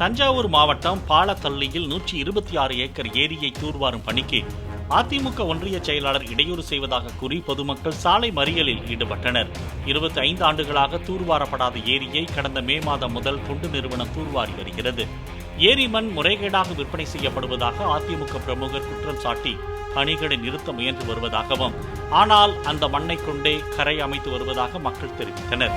தஞ்சாவூர் மாவட்டம் பாலத்தள்ளியில் நூற்றி இருபத்தி ஆறு ஏக்கர் ஏரியை தூர்வாரும் பணிக்கு அதிமுக ஒன்றிய செயலாளர் இடையூறு செய்வதாக கூறி பொதுமக்கள் சாலை மறியலில் ஈடுபட்டனர். இருபத்தி ஐந்து ஆண்டுகளாக தூர்வாரப்படாத ஏரியை கடந்த மே மாதம் முதல் தொண்டு நிறுவனம் தூர்வாரி வருகிறது. ஏரி மண் முறைகேடாக விற்பனை செய்யப்படுவதாக அதிமுக பிரமுகர் குற்றம் சாட்டி பணிகளை நிறுத்த முயன்று வருவதாகவும் ஆனால் அந்த மண்ணை கொண்டே கரை அமைத்து வருவதாக மக்கள் தெரிவித்தனர்.